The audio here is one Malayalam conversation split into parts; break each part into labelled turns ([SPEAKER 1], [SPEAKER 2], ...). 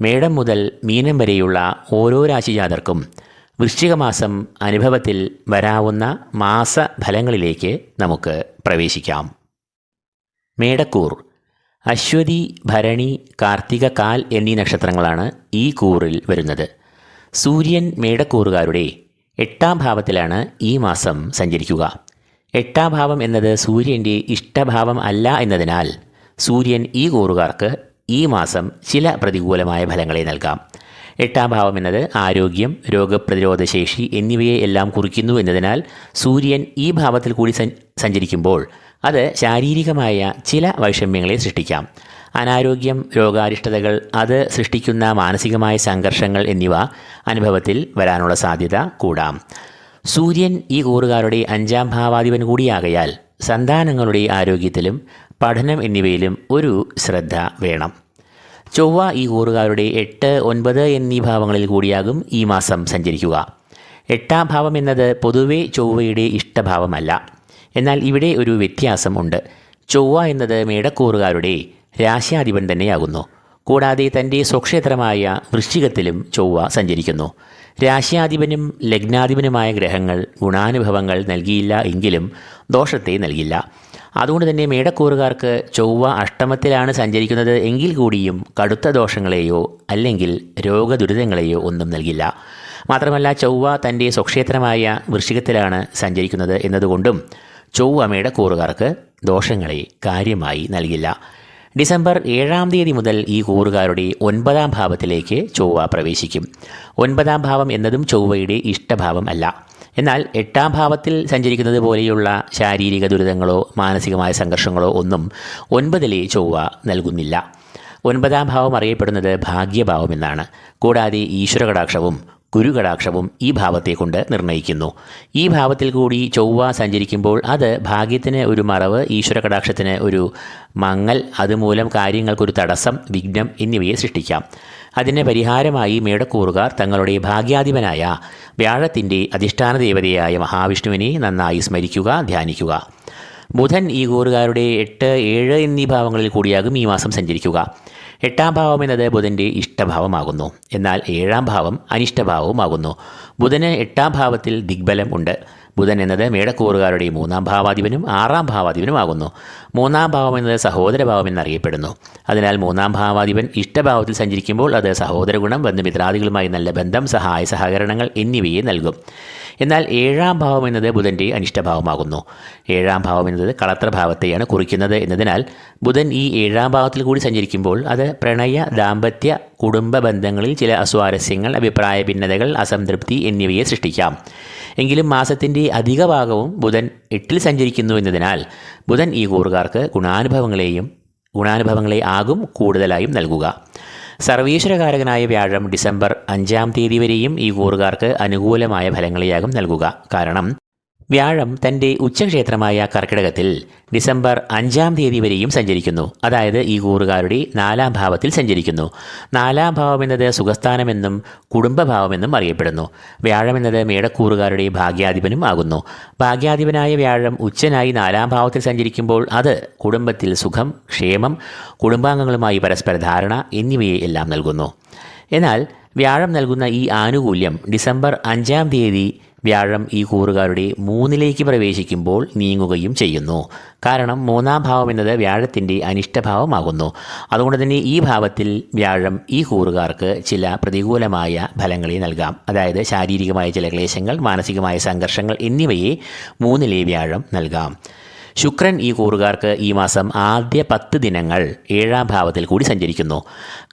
[SPEAKER 1] മേടം മുതൽ മീനം വരെയുള്ള ഓരോ രാശിജാതർക്കും വൃശ്ചികമാസം അനുഭവത്തിൽ വരാവുന്ന മാസഫലങ്ങളിലേക്ക് നമുക്ക് പ്രവേശിക്കാം. മേടക്കൂർ അശ്വതി ഭരണി കാർത്തിക കാൽ എന്നീ നക്ഷത്രങ്ങളാണ് ഈ കൂറിൽ വരുന്നത്. സൂര്യൻ മേടക്കൂറുകാരുടെ എട്ടാം ഭാവത്തിലാണ് ഈ മാസം സഞ്ചരിക്കുക. എട്ടാം ഭാവം എന്നത് സൂര്യന്റെ ഇഷ്ടഭാവം അല്ല എന്നതിനാൽ സൂര്യൻ ഈ കൂറുകാർക്ക് ഈ മാസം ചില പ്രതികൂലമായ ഫലങ്ങളെ നൽകാം. എട്ടാം ഭാവം എന്നത് ആരോഗ്യം രോഗപ്രതിരോധ ശേഷി എന്നിവയെ എല്ലാം കുറിക്കുന്നു എന്നതിനാൽ സൂര്യൻ ഈ ഭാവത്തിൽ കൂടി സഞ്ചരിക്കുമ്പോൾ അത് ശാരീരികമായ ചില വൈഷമ്യങ്ങളെ സൃഷ്ടിക്കാം. അനാരോഗ്യം രോഗാരിഷ്ടതകൾ അത് സൃഷ്ടിക്കുന്ന മാനസികമായ സംഘർഷങ്ങൾ എന്നിവ അനുഭവത്തിൽ വരാനുള്ള സാധ്യത കൂടാം. സൂര്യൻ ഈ കൂറുകാരുടെ അഞ്ചാം ഭാവാധിപൻ കൂടിയാകയാൽ സന്താനങ്ങളുടെ ആരോഗ്യത്തിലും പഠനം എന്നിവയിലും ഒരു ശ്രദ്ധ വേണം. ചൊവ്വ ഈ കൂറുകാരുടെ എട്ട് ഒൻപത് എന്നീ ഭാവങ്ങളിൽ കൂടിയാകും ഈ മാസം സഞ്ചരിക്കുക. എട്ടാം ഭാവം എന്നത് പൊതുവെ ചൊവ്വയുടെ ഇഷ്ടഭാവമല്ല. എന്നാൽ ഇവിടെ ഒരു വ്യത്യാസം ഉണ്ട്. ചൊവ്വ എന്നത് മേടക്കൂറുകാരുടെ രാശ്യാധിപൻ തന്നെയാകുന്നു. കൂടാതെ തന്റെ സ്വക്ഷേത്രമായ വൃശ്ചികത്തിലും ചൊവ്വ സഞ്ചരിക്കുന്നു. രാശ്യാധിപനും ലഗ്നാധിപനുമായ ഗ്രഹങ്ങൾ ഗുണാനുഭവങ്ങൾ നൽകിയില്ല എങ്കിലും ദോഷത്തെ നൽകില്ല. അതുകൊണ്ട് തന്നെ മേടക്കൂറുകാർക്ക് ചൊവ്വ അഷ്ടമത്തിലാണ് സഞ്ചരിക്കുന്നത് എങ്കിൽ കൂടിയും കടുത്ത ദോഷങ്ങളെയോ അല്ലെങ്കിൽ രോഗദുരിതങ്ങളെയോ ഒന്നും നൽകില്ല. മാത്രമല്ല ചൊവ്വ തന്റെ സ്വക്ഷേത്രമായ വൃശ്ചികത്തിലാണ് സഞ്ചരിക്കുന്നത് എന്നതുകൊണ്ടും ചൊവ്വ മേടക്കൂറുകാർക്ക് ദോഷങ്ങളെ കാര്യമായി നൽകില്ല. ഡിസംബർ ഏഴാം തീയതി മുതൽ ഈ കൂറുകാരുടെ ഒൻപതാം ഭാവത്തിലേക്ക് ചൊവ്വ പ്രവേശിക്കും. ഒൻപതാം ഭാവം എന്നതും ചൊവ്വയുടെ ഇഷ്ടഭാവം അല്ല. എന്നാൽ എട്ടാം ഭാവത്തിൽ സഞ്ചരിക്കുന്നത് പോലെയുള്ള ശാരീരിക ദുരിതങ്ങളോ മാനസികമായ സംഘർഷങ്ങളോ ഒന്നും ഒൻപതിലെ ചൊവ്വ നൽകുന്നില്ല. ഒൻപതാം ഭാവം അറിയപ്പെടുന്നത് ഭാഗ്യഭാവം എന്നാണ്. കൂടാതെ ഈശ്വരകടാക്ഷവും ഗുരുകടാക്ഷവും ഈ ഭാവത്തെ കൊണ്ട് നിർണയിക്കുന്നു ഈ ഭാവത്തിൽ കൂടി ചൊവ്വ സഞ്ചരിക്കുമ്പോൾ അത് ഭാഗ്യത്തിന് ഒരു മറവ് ഈശ്വരകടാക്ഷത്തിന് ഒരു മങ്ങൽ അതുമൂലം കാര്യങ്ങൾക്കൊരു തടസ്സം വിഘ്നം എന്നിവയെ സൃഷ്ടിക്കാം. അതിന് പരിഹാരമായി മേടക്കൂറുകാർ തങ്ങളുടെ ഭാഗ്യാധിപനായ വ്യാഴത്തിന്റെ അധിഷ്ഠാന ദേവതയായ മഹാവിഷ്ണുവിനെ നന്നായി സ്മരിക്കുക ധ്യാനിക്കുക. ബുധൻ ഈ കൂറുകാരുടെ എട്ട് ഏഴ് എന്നീ ഭാവങ്ങളിൽ കൂടിയാകും ഈ മാസം സഞ്ചരിക്കുക. എട്ടാം ഭാവം എന്നത് ബുധന്റെ ഇഷ്ടഭാവമാകുന്നു. എന്നാൽ ഏഴാം ഭാവം അനിഷ്ടഭാവവുമാകുന്നു. ബുധന് എട്ടാം ഭാവത്തിൽ ദിഗ്ബലം ഉണ്ട് ബുധൻ എന്നത് മേടക്കൂറുകാരുടെ മൂന്നാം ഭാവാധിപനും ആറാം ഭാവാധിപനുമാകുന്നു മൂന്നാം ഭാവം എന്നത് സഹോദരഭാവം എന്നറിയപ്പെടുന്നു. അതിനാൽ മൂന്നാം ഭാവാധിപൻ ഇഷ്ടഭാവത്തിൽ സഞ്ചരിക്കുമ്പോൾ അത് സഹോദര ഗുണം ബന്ധുമിത്രാദികളുമായി നല്ല ബന്ധം സഹായ സഹകരണങ്ങൾ എന്നിവയെ നൽകും. എന്നാൽ ഏഴാം ഭാവം എന്നത് ബുധന്റെ അനിഷ്ടഭാവമാകുന്നു. ഏഴാം ഭാവം എന്നത് കളത്രഭാവത്തെയാണ് കുറിക്കുന്നത് എന്നതിനാൽ ബുധൻ ഈ ഏഴാം ഭാവത്തിൽ കൂടി സഞ്ചരിക്കുമ്പോൾ അത് പ്രണയ ദാമ്പത്യ കുടുംബ ബന്ധങ്ങളിൽ ചില അസ്വാരസ്യങ്ങൾ അഭിപ്രായ ഭിന്നതകൾ അസംതൃപ്തി എന്നിവയെ സൃഷ്ടിക്കാം. എങ്കിലും മാസത്തിന്റെ അധിക ഭാഗവും ബുധൻ എട്ടിൽ സഞ്ചരിക്കുന്നു എന്നതിനാൽ ബുധൻ ഈ കൂറുകാർക്ക് ഗുണാനുഭവങ്ങളെയും ഗുണാനുഭവങ്ങളെ ആകും കൂടുതലായും നൽകുക. സർവീശ്വരകാരകനായ വ്യാഴം ഡിസംബർ അഞ്ചാം തീയതി വരെയും ഈ കൂറുകാർക്ക് അനുകൂലമായ ഫലങ്ങളെയാകും നൽകുക. കാരണം വ്യാഴം തന്റെ ഉച്ചക്ഷേത്രമായ കർക്കിടകത്തിൽ ഡിസംബർ അഞ്ചാം തീയതി വരെയും സഞ്ചരിക്കുന്നു. അതായത് ഈ കൂറുകാരുടെ നാലാം ഭാവത്തിൽ സഞ്ചരിക്കുന്നു. നാലാം ഭാവം എന്നത് സുഖസ്ഥാനമെന്നും കുടുംബഭാവമെന്നും അറിയപ്പെടുന്നു. വ്യാഴം എന്നത് മേടക്കൂറുകാരുടെ ഭാഗ്യാധിപനും ആകുന്നു. ഭാഗ്യാധിപനായ വ്യാഴം ഉച്ചനായി നാലാം ഭാവത്തിൽ സഞ്ചരിക്കുമ്പോൾ അത് കുടുംബത്തിൽ സുഖം ക്ഷേമം കുടുംബാംഗങ്ങളുമായി പരസ്പര ധാരണ എന്നിവയെ എല്ലാം നൽകുന്നു. എന്നാൽ വ്യാഴം നൽകുന്ന ഈ ആനുകൂല്യം ഡിസംബർ അഞ്ചാം തീയതി വ്യാഴം ഈ കൂറുകാരുടെ മൂന്നിലേക്ക് പ്രവേശിക്കുമ്പോൾ നീങ്ങുകയും ചെയ്യുന്നു. കാരണം മൂന്നാം ഭാവം എന്നത് വ്യാഴത്തിന്റെ അനിഷ്ടഭാവമാകുന്നു. അതുകൊണ്ട് തന്നെ ഈ ഭാവത്തിൽ വ്യാഴം ഈ കൂറുകാർക്ക് ചില പ്രതികൂലമായ ഫലങ്ങളെ നൽകാം. അതായത് ശാരീരികമായ ചില ക്ലേശങ്ങൾ മാനസികമായ സംഘർഷങ്ങൾ എന്നിവയെ മൂന്നിലെ വ്യാഴം നൽകാം. ശുക്രൻ ഈ കൂറുകാർക്ക് ഈ മാസം ആദ്യ പത്ത് ദിനങ്ങൾ ഏഴാം ഭാവത്തിൽ കൂടി സഞ്ചരിക്കുന്നു.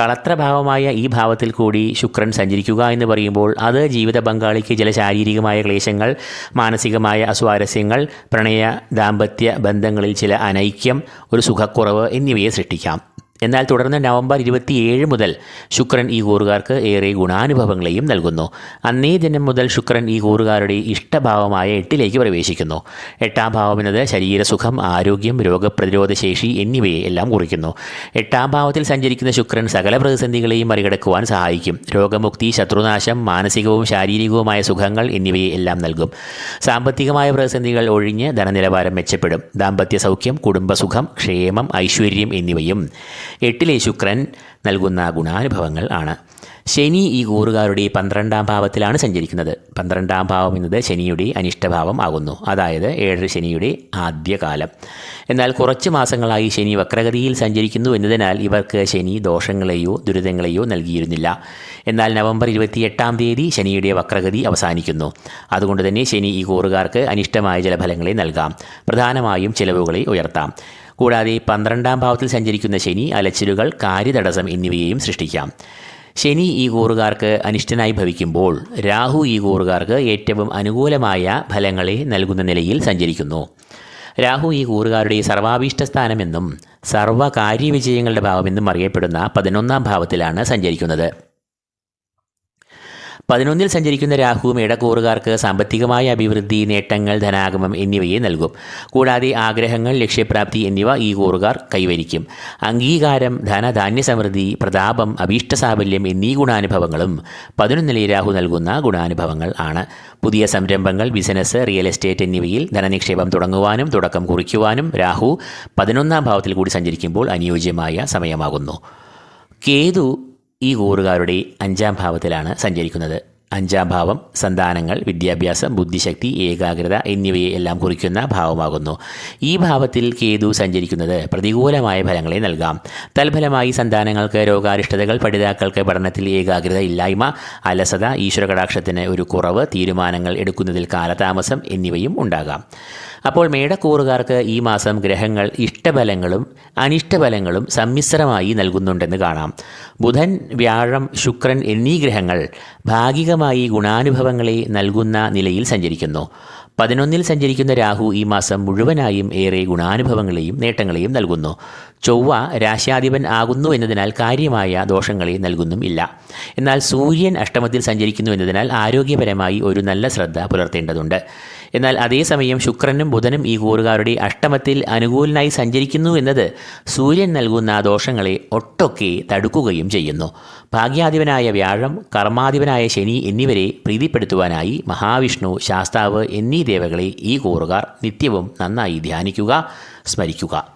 [SPEAKER 1] കളത്രഭാവമായ ഈ ഭാവത്തിൽ കൂടി ശുക്രൻ സഞ്ചരിക്കുക എന്ന് പറയുമ്പോൾ അത് ജീവിത പങ്കാളിക്ക് ചില ശാരീരികമായ ക്ലേശങ്ങൾ മാനസികമായ അസ്വാരസ്യങ്ങൾ പ്രണയ ദാമ്പത്യ ബന്ധങ്ങളിൽ ചില അനൈക്യം ഒരു സുഖക്കുറവ് എന്നിവയെ സൃഷ്ടിക്കാം. എന്നാൽ തുടർന്ന് നവംബർ ഇരുപത്തിയേഴ് മുതൽ ശുക്രൻ ഈ കൂറുകാർക്ക് ഏറെ ഗുണാനുഭവങ്ങളെയും നൽകുന്നു. അന്നേ ദിനം മുതൽ ശുക്രൻ ഈ കൂറുകാരുടെ ഇഷ്ടഭാവമായ എട്ടിലേക്ക് പ്രവേശിക്കുന്നു. എട്ടാം ഭാവം എന്നത് ശരീരസുഖം ആരോഗ്യം രോഗപ്രതിരോധ ശേഷി എന്നിവയെ എല്ലാം കുറിക്കുന്നു. എട്ടാം ഭാവത്തിൽ സഞ്ചരിക്കുന്ന ശുക്രൻ സകല പ്രതിസന്ധികളെയും മറികടക്കുവാൻ സഹായിക്കും. രോഗമുക്തി ശത്രുനാശം മാനസികവും ശാരീരികവുമായ സുഖങ്ങൾ എന്നിവയെ എല്ലാം നൽകും. സാമ്പത്തികമായ പ്രതിസന്ധികൾ ഒഴിഞ്ഞ് ധനനിലവാരം മെച്ചപ്പെടും. ദാമ്പത്യ സൗഖ്യം കുടുംബസുഖം ക്ഷേമം ഐശ്വര്യം എന്നിവയും എട്ടിലെ ശുക്രൻ നൽകുന്ന ഗുണാനുഭവങ്ങൾ ആണ്. ശനി ഈ കൂറുകാരുടെ പന്ത്രണ്ടാം ഭാവത്തിലാണ് സഞ്ചരിക്കുന്നത്. പന്ത്രണ്ടാം ഭാവം എന്നത് ശനിയുടെ അനിഷ്ടഭാവം ആകുന്നു. അതായത് ഏഴര ശനിയുടെ ആദ്യകാലം. എന്നാൽ കുറച്ച് മാസങ്ങളായി ശനി വക്രഗതിയിൽ സഞ്ചരിക്കുന്നു എന്നതിനാൽ ഇവർക്ക് ശനി ദോഷങ്ങളെയോ ദുരിതങ്ങളെയോ നൽകിയിരുന്നില്ല. എന്നാൽ നവംബർ ഇരുപത്തിയെട്ടാം തീയതി ശനിയുടെ വക്രഗതി അവസാനിക്കുന്നു. അതുകൊണ്ട് തന്നെ ശനി ഈ കൂറുകാർക്ക് അനിഷ്ടമായ ചില ഫലങ്ങളെ നൽകാം. പ്രധാനമായും ചിലവുകളെ ഉയർത്താം. കൂടാതെ പന്ത്രണ്ടാം ഭാവത്തിൽ സഞ്ചരിക്കുന്ന ശനി അലച്ചിലുകൾ കാര്യതടസ്സം എന്നിവയെയും സൃഷ്ടിക്കാം. ശനി ഈ കൂറുകാർക്ക് അനിഷ്ടനായി ഭവിക്കുമ്പോൾ രാഹു ഈ കൂറുകാർക്ക് ഏറ്റവും അനുകൂലമായ ഫലങ്ങളെ നൽകുന്ന നിലയിൽ സഞ്ചരിക്കുന്നു. രാഹു ഈ കൂറുകാരുടെ സർവാഭീഷ്ട സ്ഥാനമെന്നും സർവകാര്യവിജയങ്ങളുടെ ഭാവമെന്നും അറിയപ്പെടുന്ന പതിനൊന്നാം ഭാവത്തിലാണ് സഞ്ചരിക്കുന്നത്. പതിനൊന്നിൽ സഞ്ചരിക്കുന്ന രാഹുവും ഇടകൂറുകാർക്ക് സാമ്പത്തികമായ അഭിവൃദ്ധി നേട്ടങ്ങൾ ധനാഗമം എന്നിവയെ നൽകും. കൂടാതെ ആഗ്രഹങ്ങൾ ലക്ഷ്യപ്രാപ്തി എന്നിവ ഈ കൂറുകാർ കൈവരിക്കും. അംഗീകാരം ധനധാന്യ സമൃദ്ധി പ്രതാപം അഭീഷ്ടസാഫല്യം എന്നീ ഗുണാനുഭവങ്ങളും പതിനൊന്നിലെ രാഹു നൽകുന്ന ഗുണാനുഭവങ്ങൾ ആണ്. പുതിയ സംരംഭങ്ങൾ ബിസിനസ് റിയൽ എസ്റ്റേറ്റ് എന്നിവയിൽ ധനനിക്ഷേപം തുടങ്ങുവാനും തുടക്കം കുറിക്കുവാനും രാഹു പതിനൊന്നാം ഭാവത്തിൽ കൂടി സഞ്ചരിക്കുമ്പോൾ അനുയോജ്യമായ സമയമാകുന്നു. കേതു ഈ കൂറുകാരുടെ അഞ്ചാം ഭാവത്തിലാണ് സഞ്ചരിക്കുന്നത്. അഞ്ചാം ഭാവം സന്താനങ്ങൾ വിദ്യാഭ്യാസം ബുദ്ധിശക്തി ഏകാഗ്രത എന്നിവയെ എല്ലാം കുറിക്കുന്ന ഭാവമാകുന്നു. ഈ ഭാവത്തിൽ കേതു സഞ്ചരിക്കുന്നത് പ്രതികൂലമായ ഫലങ്ങളെ നൽകാം. തൽഫലമായി സന്താനങ്ങൾക്ക് രോഗാരിഷ്ടതകൾ പഠിതാക്കൾക്ക് പഠനത്തിൽ ഏകാഗ്രത ഇല്ലായ്മ അലസത ഈശ്വരകടാക്ഷത്തിന് ഒരു കുറവ് തീരുമാനങ്ങൾ എടുക്കുന്നതിൽ കാലതാമസം എന്നിവയും ഉണ്ടാകാം. അപ്പോൾ മേടക്കൂറുകാർക്ക് ഈ മാസം ഗ്രഹങ്ങൾ ഇഷ്ടഫലങ്ങളും അനിഷ്ടഫലങ്ങളും സമ്മിശ്രമായി നൽകുന്നുണ്ടെന്ന് കാണാം. ബുധൻ വ്യാഴം ശുക്രൻ എന്നീ ഗ്രഹങ്ങൾ ഭാഗികമായി ഗുണാനുഭവങ്ങളെ നൽകുന്ന നിലയിൽ സഞ്ചരിക്കുന്നു. പതിനൊന്നിൽ സഞ്ചരിക്കുന്ന രാഹു ഈ മാസം മുഴുവനായും ഏറെ ഗുണാനുഭവങ്ങളെയും നേട്ടങ്ങളെയും നൽകുന്നു. ചൊവ്വ രാശ്യാധിപൻ ആകുന്നു എന്നതിനാൽ കാര്യമായ ദോഷങ്ങളെ നൽകുന്നും ഇല്ല. എന്നാൽ സൂര്യൻ അഷ്ടമത്തിൽ സഞ്ചരിക്കുന്നു എന്നതിനാൽ ആരോഗ്യപരമായി ഒരു നല്ല ശ്രദ്ധ പുലർത്തേണ്ടതുണ്ട്. എന്നാൽ അതേസമയം ശുക്രനും ബുധനും ഈ കൂറുകാരുടെ അഷ്ടമത്തിൽ അനുകൂലനായി സഞ്ചരിക്കുന്നു എന്നത് സൂര്യൻ നൽകുന്ന ദോഷങ്ങളെ ഒട്ടൊക്കെ തടുക്കുകയും ചെയ്യുന്നു. ഭാഗ്യാധിപനായ വ്യാഴം കർമാധിപനായ ശനി എന്നിവരെ പ്രീതിപ്പെടുത്തുവാനായി മഹാവിഷ്ണു ശാസ്താവ് എന്നീ ദേവകളെ ഈ കൂറുകാർ നിത്യവും നന്നായി ധ്യാനിക്കുക സ്മരിക്കുക.